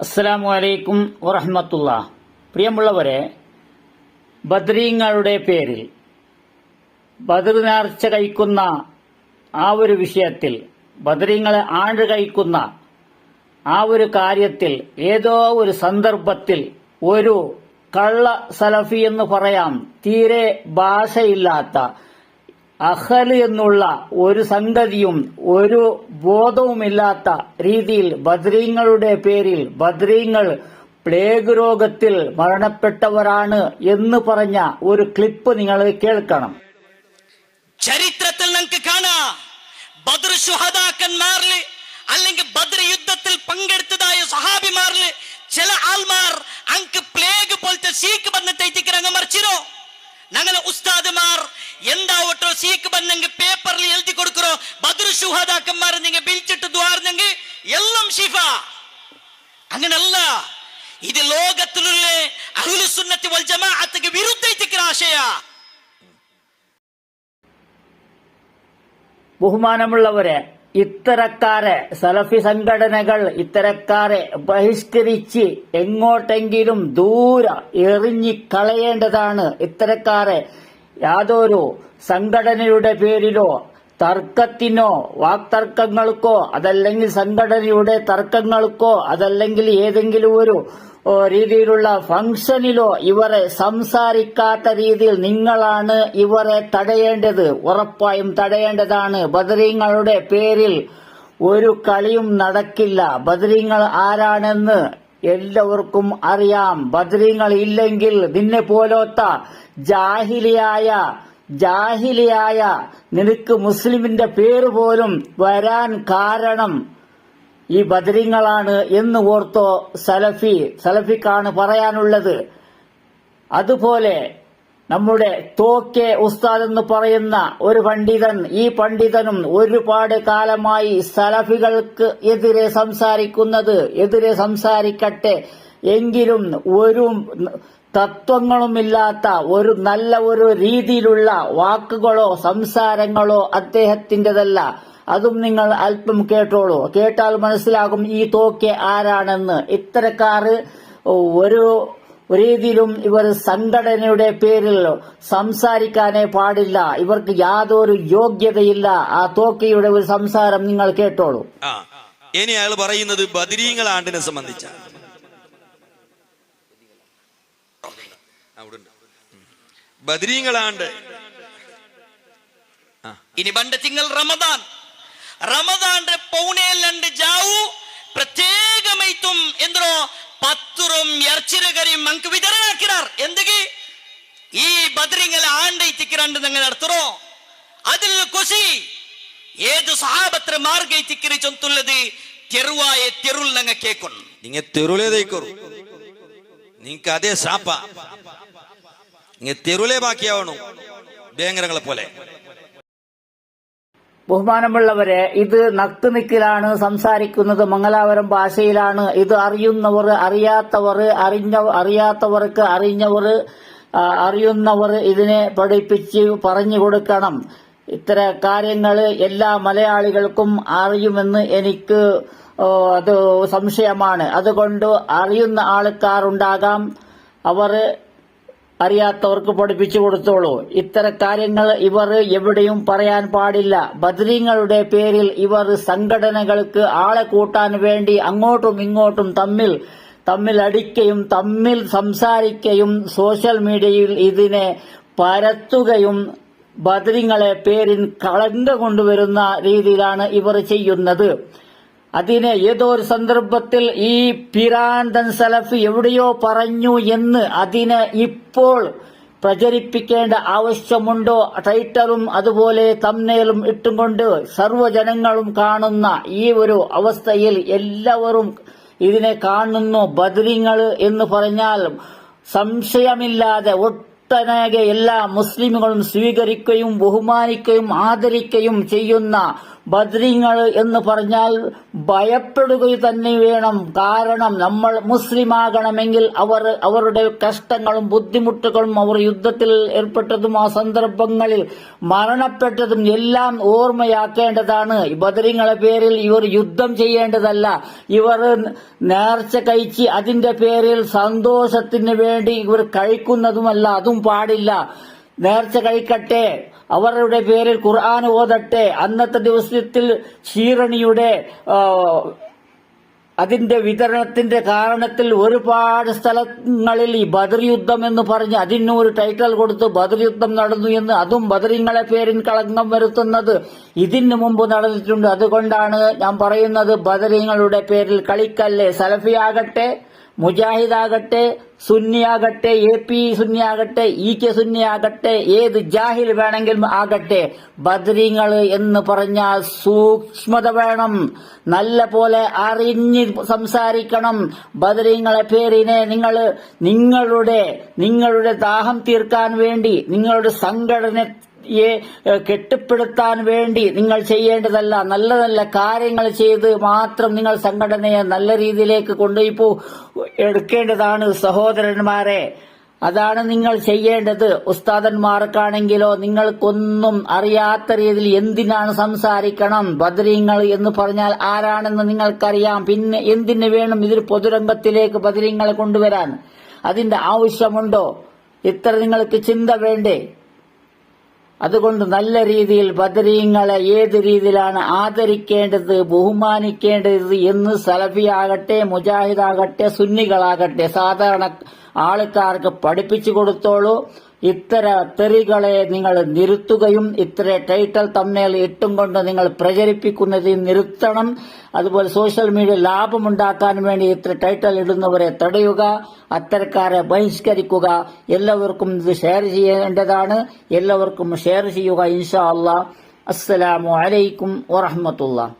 അസ്സലാമു അലൈക്കും വറഹമത്തുള്ള. പ്രിയമുള്ളവരെ ബദ്രീങ്ങളുടെ പേരിൽ ബദർ കഴിക്കുന്ന ആ ഒരു വിഷയത്തിൽ ബദ്രീങ്ങളെ ആണ്ട് കഴിക്കുന്ന ആ ഒരു കാര്യത്തിൽ ഏതോ ഒരു സന്ദർഭത്തിൽ ഒരു കള്ള സലഫി എന്ന് പറയാം തീരെ ഭാഷയില്ലാത്ത അഹൽ എന്നുള്ള ഒരു സംഗതിയും ഒരു ബോധവുമില്ലാത്ത രീതിയിൽ ബദ്രീങ്ങളുടെ പേരിൽ ബദ്രീങ്ങൾ പ്ലേഗ് രോഗത്തിൽ മരണപ്പെട്ടവരാണ് എന്ന് പറഞ്ഞ ഒരു ക്ലിപ്പ് നിങ്ങൾ കേൾക്കണം. ചരിത്രത്തിൽ നമുക്ക് കാണാം. ബദർ സുഹദാക്കന്മാരിൽ അല്ലെങ്കിൽ ബദർ യുദ്ധത്തിൽ പങ്കെടുത്തതായ സഹാബിമാരിൽ ചില ആൾമാർ അങ്ക് പ്ലേഗ് പോലത്തെ സീക്ക് അങ്ങ് മറിച്ചിരോ ഞങ്ങളെ ഉസ്താദുമാർ എന്താവട്ടോ സീക്ക് ബന്നെങ്കിൽ പേപ്പറിൽ എഴുതി കൊടുക്കറോ ബദർ ശുഹദാക്കന്മാർ നിങ്ങൾ വിളിച്ചിട്ട് ദ്വാർന്നെങ്കിൽ എല്ലാം ഷിഫ അങ്ങനല്ല. ഇത് ലോകത്തിലുള്ള അഹ്ലുസുന്നത്തി വൽ ജമാഅത്തിക്ക് വിരുദ്ധ ആശയ. ബഹുമാനമുള്ളവരെ ഇത്തരക്കാരെ സലഫി സംഘടനകൾ ഇത്തരക്കാരെ ബഹിഷ്കരിച്ച് എങ്ങോട്ടെങ്കിലും ദൂരെ എറിഞ്ഞി കളയേണ്ടതാണ് ഇത്തരക്കാരെ. യാതൊരു സംഘടനയുടെ പേരിലോ തർക്കത്തിനോ വാക്തർക്കങ്ങൾക്കോ അതല്ലെങ്കിൽ സംഘടനയുടെ തർക്കങ്ങൾക്കോ അതല്ലെങ്കിൽ ഏതെങ്കിലും ഒരു രീതിയിലുള്ള ഫംഗ്ഷനിലോ ഇവരെ സംസാരിക്കാത്ത രീതിയിൽ നിങ്ങളാണ് ഇവരെ തടയേണ്ടത്. ഉറപ്പായും തടയേണ്ടതാണ്. ബദരീങ്ങളുടെ പേരിൽ ഒരു കളിയും നടക്കില്ല. ബദരീങ്ങൾ ആരാണെന്ന് എല്ലാവർക്കും അറിയാം. ബദരീങ്ങൾ ഇല്ലെങ്കിൽ നിന്നെ പോലോത്ത ജാഹിലിയായ ജാഹിലിയായ നിനക്ക് മുസ്ലിമിന്റെ പേര് പോലും വരാൻ കാരണം ഈ ബദ്രീങ്ങളാണ് എന്ന് ഓർത്തോ സലഫി സലഫിക്കാണ് പറയാനുള്ളത്. അതുപോലെ നമ്മുടെ തോക്കെ ഉസ്താദ് എന്ന് പറയുന്ന ഒരു പണ്ഡിതൻ ഈ പണ്ഡിതനും ഒരുപാട് കാലമായി സലഫികൾക്ക് എതിരെ സംസാരിക്കുന്നത് എതിരെ സംസാരിക്കട്ടെ. എങ്കിലും ഒരു തത്വങ്ങളുമില്ലാത്ത ഒരു നല്ല ഒരു രീതിയിലുള്ള വാക്കുകളോ സംസാരങ്ങളോ അദ്ദേഹത്തിന്റെതല്ല. അതും നിങ്ങൾ അല്പം കേട്ടോളൂ. കേട്ടാൽ മനസ്സിലാകും ഈ തോക്കെ ആരാണെന്ന്. ഇത്തരക്കാർ ഒരു രീതിയിലും ഇവർ സംഘടനയുടെ പേരിൽ സംസാരിക്കാനേ പാടില്ല. ഇവർക്ക് യാതൊരു യോഗ്യതയില്ല. ആ തോക്കയുടെ ഒരു സംസാരം നിങ്ങൾ കേട്ടോളൂ. ആ ഇനി അയാൾ പറയുന്നത് ബദരീങ്ങൾ ആണ്ടിനെ സംബന്ധിച്ച. ബദരീങ്ങളാണ്ട് ഇനി പണ്ട് തിങ്കൾ റമദാൻ. റമദാന്റെ പൗണേലണ്ട് ജാവു ಎರ್ಚಿರಗರಿ ಮಂಕ್ ಬಿದರೆ ಹಾಕಿರಾರ್ ಎಂದಿಗೆ ಈ ಬದ್ರಿಂಗಲ ಆಂಡೈತಿಕ್ಕಿರಂಡು ನಂಗೆ ನಡ್ತರೋ நீங்க தெருளே தைக்கணும் நீங்க அதே சாப்பா நீங்க தெருளே பாக்கி ஆகணும் போல ബഹുമാനമുള്ളവരെ ഇത് നക്തുനിക്കിലാണ് സംസാരിക്കുന്നത് മംഗലാപുരം ഭാഷയിലാണ്. ഇത് അറിയുന്നവർ അറിയാത്തവർ അറിഞ്ഞ അറിയാത്തവർക്ക് അറിഞ്ഞവർ അറിയുന്നവർ ഇതിനെ പഠിപ്പിച്ച് പറഞ്ഞു കൊടുക്കണം. ഇത്തര കാര്യങ്ങൾ എല്ലാ മലയാളികൾക്കും അറിയുമെന്ന് എനിക്ക് അത് സംശയമാണ്. അതുകൊണ്ട് അറിയുന്ന ആൾക്കാരുണ്ടാകാം. അവർ അറിയാത്തവർക്ക് പഠിപ്പിച്ചു കൊടുത്തോളൂ. ഇത്തരം കാര്യങ്ങൾ ഇവർ എവിടെയും പറയാൻ പാടില്ല. ബദ്രീങ്ങളുടെ പേരിൽ ഇവർ സംഘടനകൾക്ക് ആളെ കൂട്ടാൻ വേണ്ടി അങ്ങോട്ടും ഇങ്ങോട്ടും തമ്മിൽ തമ്മിൽ അടിക്കുകയും തമ്മിൽ സംസാരിക്കുകയും സോഷ്യൽ മീഡിയയിൽ ഇതിനെ പരത്തുകയും ബദ്രീങ്ങളെ പേരിൽ കളങ്ക കൊണ്ടുവരുന്ന രീതിയിലാണ് ഇവർ ചെയ്യുന്നത്. അതിനെ ഏതോ ഒരു സന്ദർഭത്തിൽ ഈ പിരാന്തൻ സലഫി എവിടെയോ പറഞ്ഞു എന്ന് അതിനെ ഇപ്പോൾ പ്രചരിപ്പിക്കേണ്ട ആവശ്യമുണ്ടോ? ടൈറ്ററും അതുപോലെ തമ്മേലും ഇട്ടുകൊണ്ട് സർവജനങ്ങളും കാണുന്ന ഈ ഒരു അവസ്ഥയിൽ എല്ലാവരും ഇതിനെ കാണുന്നു ബദരിങ്ങൾ എന്ന് പറഞ്ഞാൽ സംശയമില്ലാതെ ഒട്ടനേക എല്ലാ മുസ്ലിമുകളും സ്വീകരിക്കുകയും ബഹുമാനിക്കുകയും ആദരിക്കുകയും ചെയ്യുന്ന ബദ്രിങ്ങൾ എന്ന് പറഞ്ഞാൽ ഭയപ്പെടുക തന്നെ വേണം. കാരണം നമ്മൾ മുസ്ലിമാകണമെങ്കിൽ അവർ അവരുടെ കഷ്ടങ്ങളും ബുദ്ധിമുട്ടുകളും അവർ യുദ്ധത്തിൽ ഏർപ്പെട്ടതും ആ സന്ദർഭങ്ങളിൽ മരണപ്പെട്ടതും എല്ലാം ഓർമ്മയാക്കേണ്ടതാണ്. ബദ്രീങ്ങളെ പേരിൽ ഇവർ യുദ്ധം ചെയ്യേണ്ടതല്ല. ഇവർ നേർച്ച കഴിച്ച് അതിന്റെ പേരിൽ സന്തോഷത്തിന് വേണ്ടി ഇവർ കഴിക്കുന്നതുമല്ല. അതും പാടില്ല. നേർച്ച കഴിക്കട്ടെ. അവരുടെ പേരിൽ ഖുർആൻ ഓതട്ടെ. അന്നത്തെ ദിവസത്തിൽ ഷീറണിയുടെ അതിന്റെ വിതരണത്തിന്റെ കാരണത്തിൽ ഒരുപാട് സ്ഥലങ്ങളിൽ ഈ ബദർ യുദ്ധം എന്ന് പറഞ്ഞ് അതിന് ഒരു ടൈറ്റിൽ കൊടുത്ത് ബദർ യുദ്ധം നടന്നു എന്ന് അതും ബദറിങ്ങളെ പേരിൽ കളങ്കം വരുത്തുന്നത് ഇതിനു മുമ്പ് നടന്നിട്ടുണ്ട്. അതുകൊണ്ടാണ് ഞാൻ പറയുന്നത് ബദറിങ്ങളുടെ പേരിൽ കളിക്കല്ലേ സലഫിയാകട്ടെ. മുജാഹിദാകട്ടെ സുന്നിയാകട്ടെ എ പി സുന്നിയാകട്ടെ ഇ കെ സുന്നിയാകട്ടെ ഏത് ജാഹിൽ വേണമെങ്കിലും ആകട്ടെ ബദ്രീങ്ങൾ എന്ന് പറഞ്ഞാൽ സൂക്ഷ്മത വേണം. നല്ല പോലെ അറിഞ്ഞ് സംസാരിക്കണം. ബദ്രീങ്ങളെ പേരിനെ നിങ്ങൾ നിങ്ങളുടെ നിങ്ങളുടെ ദാഹം തീർക്കാൻ വേണ്ടി നിങ്ങളുടെ സംഘടന യെ കെട്ടിപ്പടുത്താൻ വേണ്ടി നിങ്ങൾ ചെയ്യേണ്ടതല്ല നല്ല നല്ല കാര്യങ്ങൾ ചെയ്ത് മാത്രം നിങ്ങൾ സംഘടനയെ നല്ല രീതിയിലേക്ക് കൊണ്ടുപോയിപ്പോ എടുക്കേണ്ടതാണ് സഹോദരന്മാരെ. അതാണ് നിങ്ങൾ ചെയ്യേണ്ടത്. ഉസ്താദന്മാർക്കാണെങ്കിലോ നിങ്ങൾക്കൊന്നും അറിയാത്ത രീതിയിൽ എന്തിനാണ് സംസാരിക്കണം ബദരീങ്ങൾ എന്ന് പറഞ്ഞാൽ ആരാണെന്ന് നിങ്ങൾക്കറിയാം. പിന്നെ എന്തിനു വേണം ഇതിൽ പൊതുരംഗത്തിലേക്ക് ബദരീങ്ങളെ കൊണ്ടുവരാൻ? അതിന്റെ ആവശ്യമുണ്ടോ? ഇത്ര നിങ്ങൾക്ക് ചിന്ത വേണ്ടേ? അതുകൊണ്ട് നല്ല രീതിയിൽ ബദരീങ്ങളെ ഏത് രീതിയിലാണ് ആദരിക്കേണ്ടത് ബഹുമാനിക്കേണ്ടത് എന്ന് സലഫിയാകട്ടെ മുജാഹിദാകട്ടെ സുന്നികളാകട്ടെ സാധാരണ ആൾക്കാർക്ക് പഠിപ്പിച്ചു കൊടുത്തോളൂ. ഇത്തര തെറികളെ നിങ്ങൾ നിരുത്തുകയും ഇത്ര ടൈറ്റൽ തമ്മേൽ ഇട്ടും കൊണ്ട് നിങ്ങൾ പ്രചരിപ്പിക്കുന്നത് നിർത്തണം. അതുപോലെ സോഷ്യൽ മീഡിയ ലാഭമുണ്ടാക്കാൻ വേണ്ടി ഇത്ര ടൈറ്റൽ ഇടുന്നവരെ തടയുക അത്തരക്കാരെ ബഹിഷ്കരിക്കുക. എല്ലാവർക്കും ഇത് ഷെയർ ചെയ്യേണ്ടതാണ്. എല്ലാവർക്കും ഷെയർ ചെയ്യുക ഇൻഷാ അള്ളാ. അസ്സലാമു അലൈക്കും വറഹമത്തുള്ള.